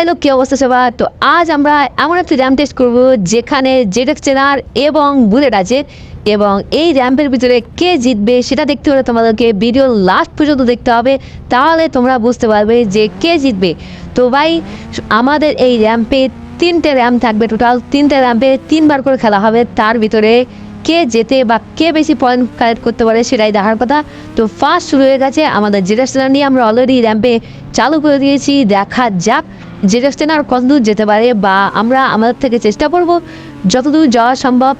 ভাই লোক কী অবস্থা সবার? তো আজ আমরা এমন একটি র্যাম্প টেস্ট করব যেখানে জেডেক্স চেনার এবং বুলেট আছে এবং এই র্যাম্পের ভিতরে কে জিতবে সেটা দেখতে হলে তোমাদেরকে ভিডিও লাস্ট পর্যন্ত দেখতে হবে, তাহলে তোমরা বুঝতে পারবে যে কে জিতবে। তো ভাই, আমাদের এই র্যাম্পে তিনটে র্যাম্প থাকবে টোটাল তিনটে র্যাম্পে তিনবার করে খেলা হবে, তার ভিতরে কে জেতে বা কে বেশি পয়েন্ট কালেক্ট করতে পারে সেটাই দেখার কথা। তো ফার্স্ট শুরু হয়ে গেছে আমাদের জেরেস্টেনার নিয়ে। আমরা অলরেডি র্যাম্পে চালু করে দিয়েছি। দেখা যাক জেরেস্টেনার কতদূর যেতে পারে বা আমরা আমাদের থেকে চেষ্টা করব। যতদূর যাওয়া সম্ভব,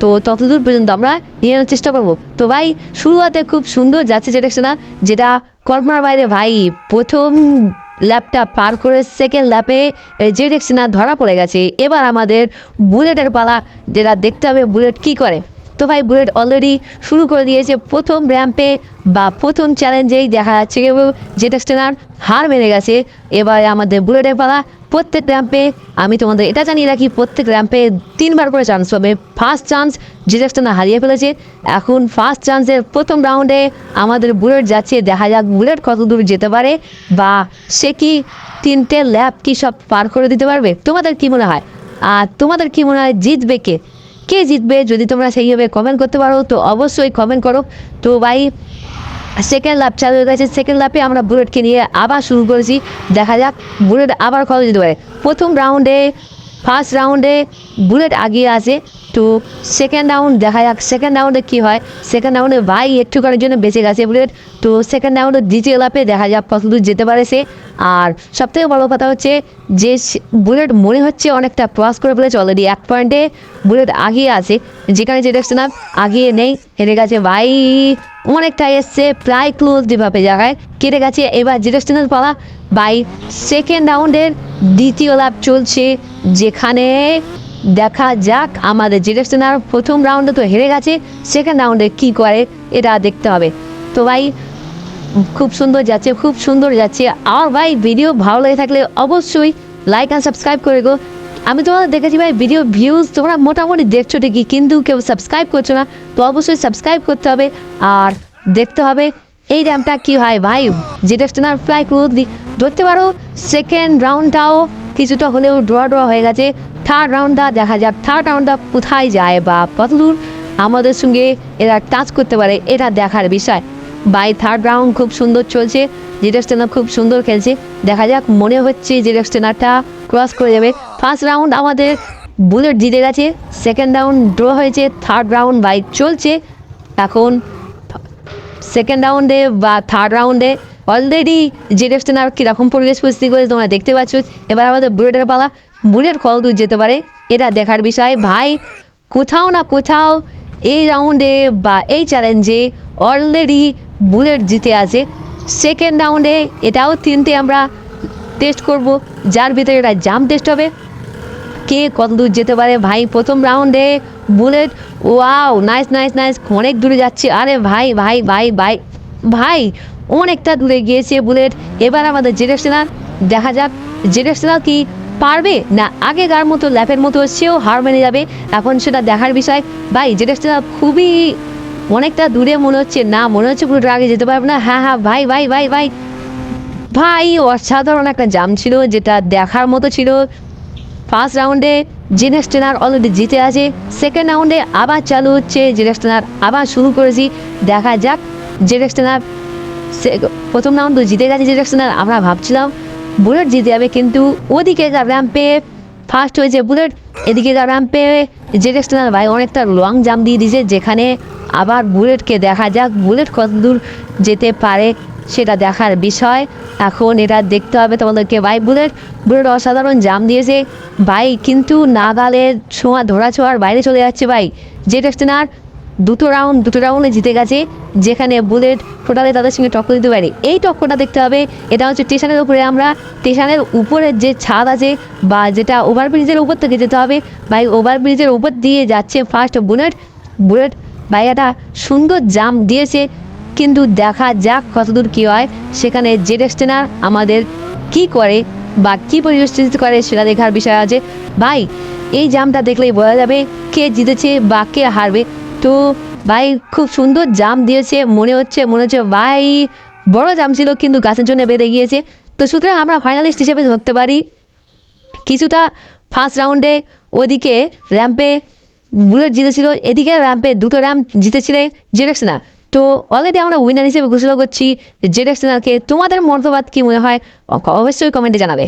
তো ততদূর পর্যন্ত আমরা নিয়ে নেওয়ার চেষ্টা করব। তো ভাই, শুরুয়াতে খুব সুন্দর যাচ্ছে জেরেস্টেনার যেটা কল্পনার বাইরে ভাই প্রথম ল্যাপটা পার করে সেকেন্ড ল্যাপে জেরেক্সিনা ধরা পড়ে গেছে। এবার আমাদের বুলেটের পালা, যেটা দেখতে হবে বুলেট কি করে। তো ভাই, বুলেট অলরেডি শুরু করে দিয়েছে প্রথম র্যাম্পে বা প্রথম চ্যালেঞ্জেই দেখা যাচ্ছে যেটা স্টেনার হার মেরে গেছে। এবার আমাদের বুলেটের পালা প্রত্যেক র্যাম্পে আমি তোমাদের এটা জানিয়ে রাখি, প্রত্যেক র্যাম্পে তিনবার করে চান্স পাবে। ফার্স্ট চান্স জেটেক্সটেনার হারিয়ে ফেলেছে। এখন ফার্স্ট চান্সের প্রথম রাউন্ডে আমাদের বুলেট যাচ্ছে, দেখা যাক বুলেট কত দূর যেতে পারে, বা সে কি তিনটে ল্যাপ কি সব পার করে দিতে পারবে? তোমাদের কি মনে হয়? আর তোমাদের কি মনে হয় জিতবে কে? কে জিতবে? যদি তোমরা সেইভাবে কমেন্ট করতে পারো, তো অবশ্যই কমেন্ট করো। তো ভাই সেকেন্ড ল্যাপ চালু হয়ে গেছে। সেকেন্ড ল্যাপে আমরা বুলেটকে নিয়ে আবার শুরু করেছি। দেখা যাক, বুলেট আবার খরচ যেতে পারে। প্রথম রাউন্ডে ফার্স্ট রাউন্ডে বুলেট আগিয়ে আছে তো সেকেন্ড রাউন্ড দেখা যাক। সেকেন্ড রাউন্ডে কী হয়? সেকেন্ড রাউন্ডে ভাই একটু করার জন্য বেঁচে গেছে বুলেট তো সেকেন্ড রাউন্ডে দ্বিতীয় ল্যাপে দেখা যাক কত দূর যেতে পারে সে। আর সবথেকে বড় কথা হচ্ছে যে বুলেট মনে হচ্ছে অনেকটা ক্রস করে ফেলেছে অলরেডি এক পয়েন্টে বুলেট আগিয়ে আছে। যেখানে যে দেখছে না, আগিয়ে নেই। হেরে গেছে ভাই। অনেকটা এসছে, প্রায় ক্লোজ যেভাবে জায়গায়। কেটে গেছে। এবার জেরেস্টেনাল পালা। বাই সেকেন্ড রাউন্ডের দ্বিতীয় লাভ চলছে। যেখানে দেখা যাক আমাদের জেরেস্টেনার প্রথম রাউন্ডে তো হেরে গেছে সেকেন্ড রাউন্ডে কি করে, এটা দেখতে হবে। তো ভাই, খুব সুন্দর যাচ্ছে, খুব সুন্দর যাচ্ছে। আর ভাই ভিডিও ভালো লেগে থাকলে অবশ্যই লাইক অ্যান্ড সাবস্ক্রাইব করে গো। আমি তোমাদের দেখেছি ভাই ভিডিও ভিউজ তোমরা মোটামুটি দেখছ ঠিকই, কিন্তু কেউ সাবস্ক্রাইব করছ না, তো অবশ্যই সাবস্ক্রাইব করতে হবে। আর দেখতে হবে এই র্যামটা কী হয়। ভাই যেটা প্রায় ক্লোজ ধরতে পারো সেকেন্ড রাউন্ডটাও কিছুটা হলেও ড্র ড্র হয়ে গেছে। থার্ড রাউন্ডটা দেখা যাক। থার্ড রাউন্ডটা কোথায় যায় বা কতদূর আমাদের সঙ্গে এরা টাচ করতে পারে, এটা দেখার বিষয়। বাই থার্ড রাউন্ড খুব সুন্দর চলছে। জেডেক্স টেনার খুব সুন্দর খেলছে। দেখা যাক, মনে হচ্ছে জেডেক্স টেনারটা ক্রস করে যাবে। ফার্স্ট রাউন্ড আমাদের বুলেট জিতে গেছে। সেকেন্ড রাউন্ড ড্র হয়েছে। থার্ড রাউন্ড বাইক চলছে। এখন সেকেন্ড রাউন্ডে বা থার্ড রাউন্ডে অলরেডি জেডেক্স টেনার কীরকম পরিবেশ পরিস্থিতি করে তোমরা দেখতে পাচ্ছ। এবার আমাদের বুলেটের পালা, বুলেট কল দূর যেতে পারে। এটা দেখার বিষয়, ভাই, কোথাও না কোথাও এই রাউন্ডে বা এই চ্যালেঞ্জে অলরেডি বুলেট জিতে আছে। সেকেন্ড রাউন্ডে এটাও তিনটে আমরা টেস্ট করব, যার ভিতরে এটা জাম্প টেস্ট হবে। কে কত দূর যেতে পারে, ভাই, প্রথম রাউন্ডে bullet wow nice nice nice অনেক দূরে যাচ্ছে। আরে ভাই ভাই ভাই ভাই ভাই অনেকটা দূরে গিয়েছে বুলেট। এবার আমাদের জেরেক্সেনার দেখা যাক জেরেক্সেনার কি পারবে না আগেকার মতো ল্যাপের মতো সেও হার মেনে যাবে। এখন সেটা দেখার বিষয়, ভাই জেরেক্সেনার খুবই অনেকটা দূরে মনে হচ্ছে। না, মনে হচ্ছে পুরোটা আগে যেতে পারবে না। হ্যাঁ হ্যাঁ ভাই ভাই ভাই ভাই। ভাই, অসাধারণ একটা জাম ছিল, যেটা দেখার মতো ছিল। ফার্স্ট রাউন্ডে জেনেক্স ট্রেনার অলরেডি জিতে আছে। সেকেন্ড রাউন্ডে আবার চালু হচ্ছে জেনেক্স ট্রেনার আবার শুরু করেছি। দেখা যাক জেনেক্স ট্রেনার প্রথম রাউন্ড জিতে গেছে জেনেক্স ট্রেনার আমরা ভাবছিলাম, বুলেট জিতে যাবে কিন্তু ওদিকে র্যাম্পে ফার্স্ট হয়েছে বুলেট, এদিকে র্যাম্পে জেনেক্স ট্রেনার ভাই অনেকটা লং জাম্প দিয়ে দিয়েছে, যেখানে আবার বুলেটকে দেখা যাক, বুলেট কত দূর যেতে পারে সেটা দেখার বিষয়। এখন এটা দেখতে হবে তোমাদেরকে ভাই, বুলেট বুলেট অসাধারণ জাম দিয়েছে। ভাই, কিন্তু নাগালের ছোঁয়া, ধরা ছোঁয়ার বাইরে চলে যাচ্ছে ভাই। যে টেস্টেনার দুটো রাউন্ড দুটো রাউন্ডে জিতে গেছে, যেখানে বুলেট টোটালে তাদের সঙ্গে টক্কর দিতে পারে এই টক্করটা দেখতে হবে, এটা হচ্ছে স্টেশনের উপরে। আমরা স্টেশনের উপরের যে ছাদ আছে, বা যেটা ওভারব্রিজের উপর থেকে যেতে হবে ভাই ওভারব্রিজের উপর দিয়ে যাচ্ছে ফার্স্ট বুলেট বুলেট ভাই একটা সুন্দর জাম দিয়েছে, কিন্তু দেখা যাক কতদূর কী হয়। সেখানে জেড এক্সটেনার আমাদের কি করে, বা কী পরিস্থিতি করে, সেটা দেখার বিষয় আছে। ভাই এই জামটা দেখলেই বোঝা যাবে, কে জিতেছে বা কে হারবে। তো ভাই খুব সুন্দর জাম দিয়েছে, মনে হচ্ছে মনে হচ্ছে ভাই বড় জাম ছিল কিন্তু গাছের জন্য বেঁধে গিয়েছে। তো সুতরাং আমরা ফাইনালিস্ট হিসেবে ধরতে পারি। কিছুটা ফার্স্ট রাউন্ডে ওদিকে র্যাম্পে বুলেট জিতেছিল, এদিকে র্যাম্পে দুটো র্যাম্প জিতেছিলে জেডেক্সনা তো অলরেডি আমরা উইনার হিসেবে ঘোষণা করছি জেডেক্সনাকে তোমাদের মন্তব্য কী মনে হয়? অবশ্যই কমেন্টে জানাবে।